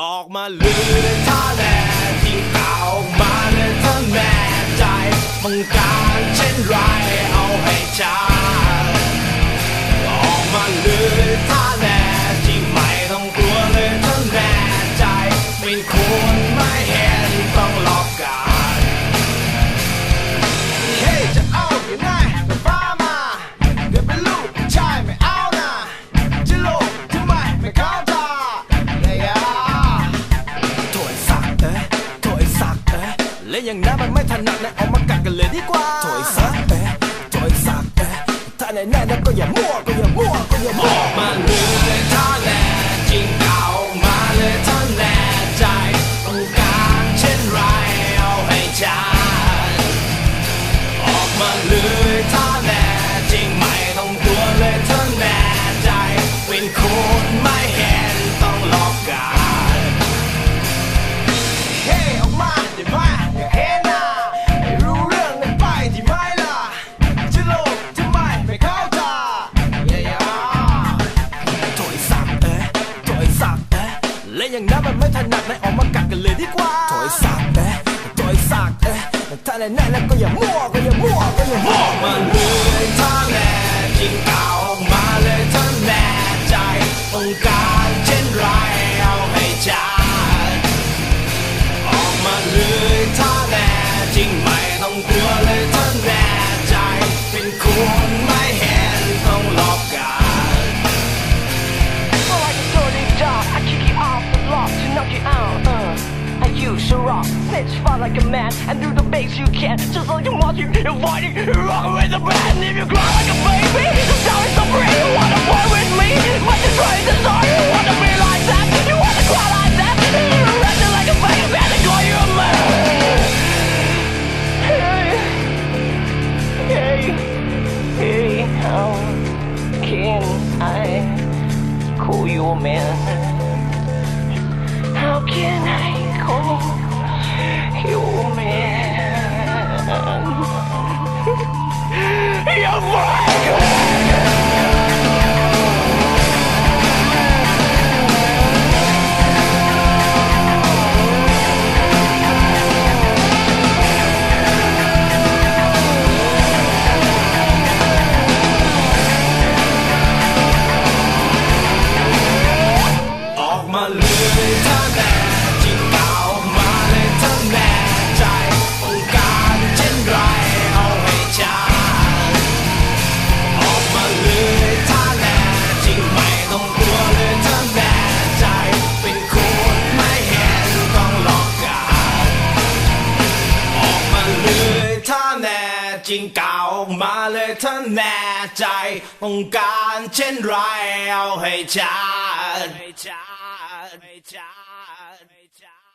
ออกมาลือท่าแน่จริงเก่ามาเลยถ้าแน่ใจต้องการเช่นไรเอาให้ชัด อย่างนั้นมันไม่ถนัดนะเอามากัดกันเลยดีกว่าโถยสักเอ๊ะโถยสักเอ๊ะถ้าแน่แน่ๆก็อย่ามั่วก็อย่ามั่วก็อย่ามั่วมาเลยถ้าแน่จริ และอย่างนั้นมันไม่ถนัดนะออกมากัดกันเลยดีกว่าถอยสักเอ๊ะถอยสักเอ๊ะถ้าแน่แน่ๆแล้วก็อย่ามั่วก็อย่ามั่วก็อย่ามั่วมันเลยถ้าแน่จริงเอามาเลยถ้าแน่ใจต้องการ let's fight like a man and do the best you can. Just like you're watching, you're fighting, you're rocking with the band. If you cry like a baby, now it's so free. You wanna play with me, but you're trying to. You wanna be like that, you wanna cry like that. You're acting like a baby, and they call you a man. Hey, hey, hey, how can I? call you a man? How can I call Come on! ริงเก่ามาเลยถ้าแน่ใจ ต้องการเช่นไรเอาให้ชัดให้ชัดให้ชัดให้ชัด